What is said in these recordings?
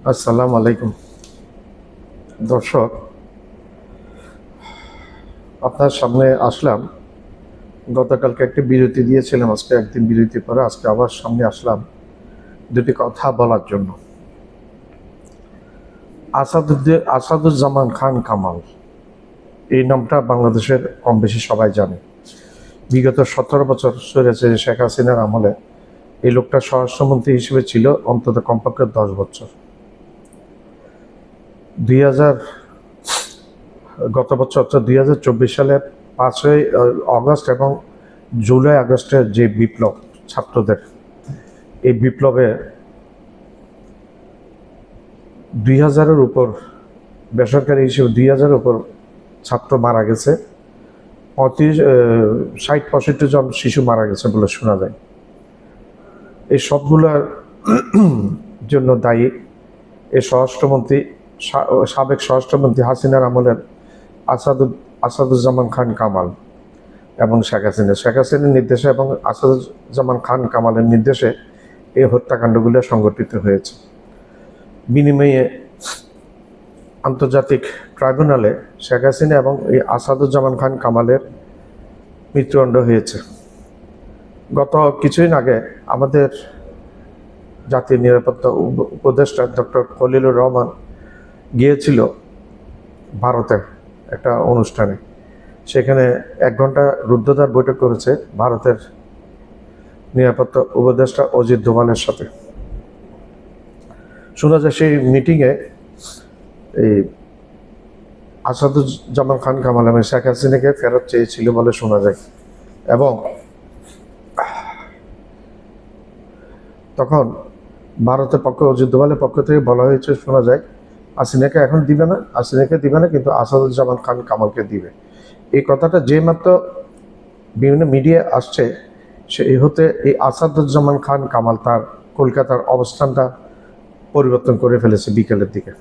আসসালামু আলাইকুম দর্শক আপনার সামনে আসলাম। গতকালকে একটি বিরতি দিয়েছিলাম, আজকে একদিন বিরতি পরে আজকে আবার সামনে আসলাম দুটি কথা বলার জন্য। আসাদুদ্দিন আসাদুজ্জামান খান কামাল, এই নামটা বাংলাদেশের কম বেশি সবাই জানে। বিগত সতেরো বছর সরেছে শেখ হাসিনার আমলে এই লোকটা স্বরাষ্ট্রমন্ত্রী হিসেবে ছিল, অন্তত কমপক্ষে দশ বছর। দুই হাজার গত বছর, অর্থাৎ দুই হাজার চব্বিশ সালের পাঁচই অগস্ট এবং জুলাই আগস্টের যে বিপ্লব ছাত্রদের, এই বিপ্লবে দুই হাজারের উপর, বেসরকারি হিসেবে দুই হাজারের উপর ছাত্র মারা গেছে। পঁয়ত্রিশ ষাট, পঁয়ষট্টি জন শিশু মারা গেছে বলে শোনা যায়। এই সবগুলোর জন্য দায়ী। এই স্বরাষ্ট্রমন্ত্রী সাবেক স্বরাষ্ট্রমন্ত্রী হাসিনার আমলের আসাদুদ আসাদুজ্জামান খান কামাল এবং শেখ হাসিনা। শেখ হাসিনার নির্দেশে এবং আসাদুজ্জামান খান কামালের নির্দেশে এই হত্যাকাণ্ডগুলো সংগঠিত হয়েছে। বিনিময়ে আন্তর্জাতিক ট্রাইব্যুনালে শেখ হাসিনা এবং এই আসাদুজ্জামান খান কামালের মৃত্যুদণ্ড হয়েছে। গত কিছুদিন আগে আমাদের জাতীয় নিরাপত্তা উপ- উপদেষ্টা ডক্টর খলিলুর রহমান গিয়েছিল ভারতে। একটা অনুষ্ঠানে। সেখানে এক ঘণ্টা রুদ্ধদ্বার বৈঠক করেছে ভারতের নিরাপত্তা উপদেষ্টা অজিত দোভালের সাথে। শোনা যায় সেই মিটিংয়ে এই আসাদুজ্জামান খান কামাল আমি শেখ হাসিনাকে ফেরত চেয়েছিল বলে শোনা যায়। এবং তখন ভারতের পক্ষ দোভালের পক্ষ থেকে বলা হয়েছে, শোনা যায় আসিনাকে এখন দিবে না, আসিনাকে দিবে না, কিন্তু আসাদুজ্জামান খান কামালকে দিবে। এই কথাটা যে মাত্র বিভিন্ন মিডিয়া আসছে সেই হতে এই আসাদুজ্জামান খান কামাল তার কলকাতার অবস্থানটা পরিবর্তন করে ফেলেছে বিকেলের দিকে।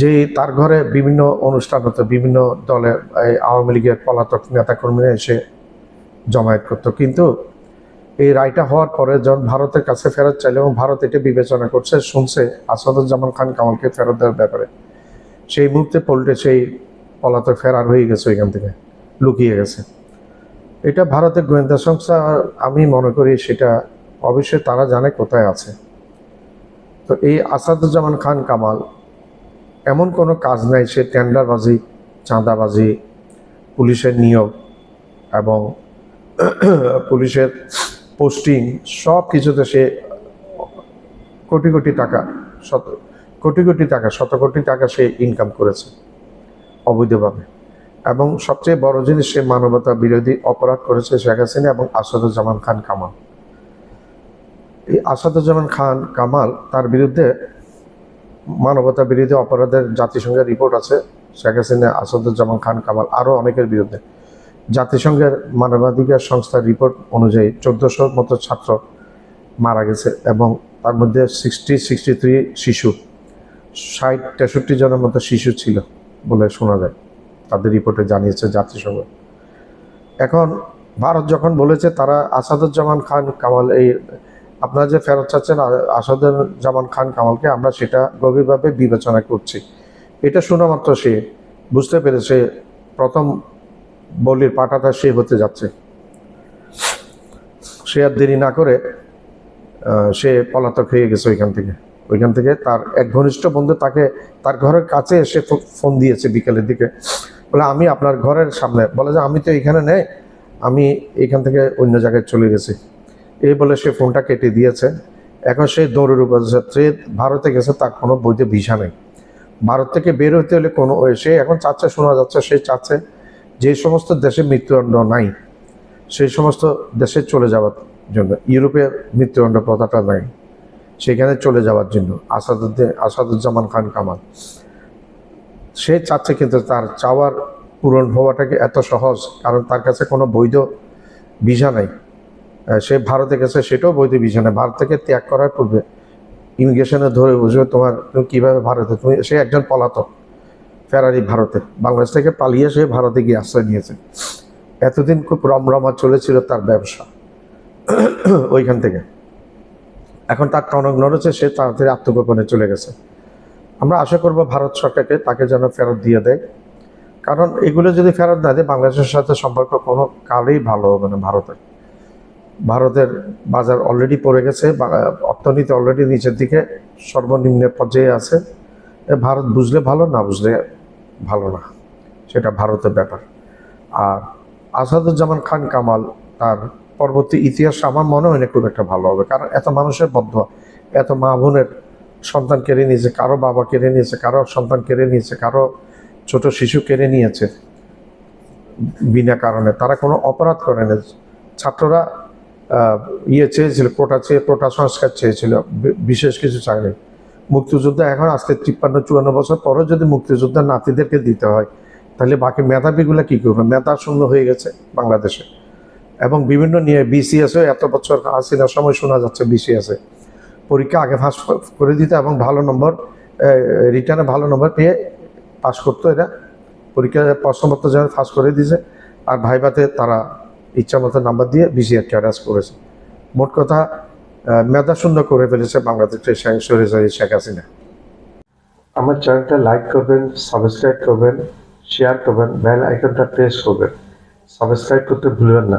যে তার ঘরে বিভিন্ন অনুষ্ঠান হতো, বিভিন্ন দলের আওয়ামী লীগের পলাতক নেতাকর্মীরা এসে জমায়েত করতো, কিন্তু এই রায়টা হওয়ার পরে যখন ভারতের কাছে ফেরত চাইলে এবং ভারত এটা বিবেচনা করছে, শুনছে আসাদুজ্জামান খান কামালকে ফেরত দেওয়ার ব্যাপারে। সেই মুহূর্তে পল্টে সেই পলাতক ফেরার হয়ে গেছে ওইখান থেকে, লুকিয়ে গেছে। এটা ভারতের গোয়েন্দা সংস্থা, আমি মনে করি সেটা অবশ্যই তারা জানে কোথায় আছে। তো এই আসাদুজ্জামান খান কামাল, এমন কোনো কাজ নাই, সে টেন্ডারবাজি, চাঁদাবাজি, পুলিশের নিয়োগ এবং পুলিশের পোস্টিং সব কিছুতে সে কোটি কোটি টাকা, শত, কোটি কোটি টাকা, শত কোটি টাকা সে ইনকাম করেছে, অবৈধভাবে। এবং সবচেয়ে বড় জিনিস, সে মানবতা বিরোধী অপরাধ করেছে শেখ হাসিনা এবং আসাদুজ্জামান খান কামাল। এই আসাদুজ্জামান খান কামাল, তার বিরুদ্ধে মানবতা বিরোধী অপরাধের জাতিসংঘের রিপোর্ট আছে, শেখ হাসিনা, আসাদুজ্জামান খান কামাল আরও অনেকের বিরুদ্ধে। জাতিসংঘের মানবাধিকার সংস্থার রিপোর্ট অনুযায়ী চোদ্দোশোর মতো ছাত্র মারা গেছে এবং তার মধ্যে সিক্সটি সিক্সটি থ্রি শিশু, ষাট, তেষট্টি জনের মতো শিশু ছিল বলে শোনা যায়। তাদের রিপোর্টে জানিয়েছে জাতিসংঘ। এখন ভারত যখন বলেছে তারা আসাদুজ্জামান খান কামাল, এই আপনারা যে ফেরত চাচ্ছেন আসাদুজ্জামান খান কামালকে, আমরা সেটা গভীরভাবে বিবেচনা করছি। এটা শোনা মাত্র সে, বুঝতে পেরেছে, প্রথম বলির পাটাটা সে হতে যাচ্ছে। সে আর দেরি না করে সে পলাতক হয়ে গেছে ওইখান থেকে। ওইখান থেকে তার এক ঘনিষ্ঠ বন্ধু তাকে তার ঘরের কাছে এসে ফোন দিয়েছে বিকেলের দিকে। বলে, আমি আপনার ঘরের সামনে। বলে যে, আমি তো এখানে নেই। আমি এখান থেকে অন্য জায়গায় চলে গেছি। এই বলে সে ফোনটা কেটে দিয়েছে। এখন সে দৌড়ের উপর সে ভারতে গেছে তার কোনো বৈধ ভিসা নেই। ভারত থেকে বের হতে হলে কোনো, সে এখন চাচ্ছে, শোনা যাচ্ছে, সে চাচ্ছে যে সমস্ত দেশে মৃত্যুদণ্ড নাই, সেই সমস্ত দেশে চলে যাওয়ার জন্য ইউরোপের মৃত্যুদণ্ড প্রথাটা নাই, সেখানে চলে যাওয়ার জন্য আসাদুদ্দিন আসাদুজ্জামান খান কামাল। সে চাচ্ছে কিন্তু তার চাওয়ার পূরণ হওয়াটাকে এত সহজ, কারণ তার কাছে কোনো বৈধ ভিসা নাই। সে ভারতে গেছে, সেটাও বৈধ ভিসা নেই। ভারত থেকে ত্যাগ করার পূর্বে ইমিগ্রেশনে ধরে বুঝবে তোমার তুমি কীভাবে ভারতে? তুমি, সে একজন পলাতক। ফেরারি ভারতে। বাংলাদেশ থেকে পালিয়ে সে ভারতে গিয়ে আশ্রয় নিয়েছে। এতদিন খুব রমরমা চলেছিল তার ব্যবসা। ওইখান থেকে। এখন তার টনক নড়েছে সে তাড়াতাড়ি আত্মগোপনে চলে গেছে। আমরা আশা করব ভারত সরকারকে তাকে যেন ফেরত দিয়ে দেয়। কারণ এগুলো যদি ফেরত না দেয়, বাংলাদেশের সাথে সম্পর্ক কোনো কালেই ভালো হবে না ভারতের। ভারতের বাজার অলরেডি পড়ে গেছে অর্থনীতি অলরেডি নিচের দিকে সর্বনিম্ন পর্যায়ে আছে। ভারত বুঝলে ভালো, না বুঝলে ভালো না। সেটা ভারতের ব্যাপার। আর আসাদুজ্জামান খান কামাল, তার পরবর্তী ইতিহাস আমার মনে হয় না খুব একটা ভালো হবে। কারণ এত মানুষের বদ্ধ, এত মা বোনের সন্তান কেড়ে নিয়েছে, কারও বাবা কেড়ে নিয়েছে, কারও সন্তান কেড়ে নিয়েছে, কারও ছোট শিশু কেড়ে নিয়েছে বিনা কারণে। তারা কোনো অপরাধ করে ছাত্ররা ইয়ে চেয়েছিল, কোটা চেয়ে, কোটা সংস্কার চেয়েছিল। বিশেষ কিছু চায়নি। মুক্তিযুদ্ধ এখন আজকে তিপ্পান্ন, চুয়ান্ন বছর পরেও যদি মুক্তিযোদ্ধার নাতিদেরকে দিতে হয়, তাহলে বাকি মেধাবীগুলো কী করবে? মেধা শূন্য হয়ে গেছে বাংলাদেশে। এবং বিভিন্ন নিয়ে বিসিএসও এত বছর হাসিনার সময় শোনা যাচ্ছে বিসিএসে পরীক্ষা আগে ফাঁস করে দিতে এবং ভালো নম্বর রিটার্নে ভালো নম্বর পেয়ে পাশ করতো এরা। পরীক্ষা প্রশ্নপত্র যেন ফাঁস করে দিয়েছে, আর ভাইভাতে তারা ইচ্ছা মতো নাম্বার দিয়ে বিসিআর ক্যারাস করেছে। মোট কথা আহ, মেধা শূন্য করে ফেলেছে বাংলাদেশের শেখ হাসিনা। আমার চ্যানেলটা লাইক করবেন সাবস্ক্রাইব করবেন শেয়ার করবেন বেল আইকনটা প্রেস করবেন। সাবস্ক্রাইব করতে ভুলবেন না।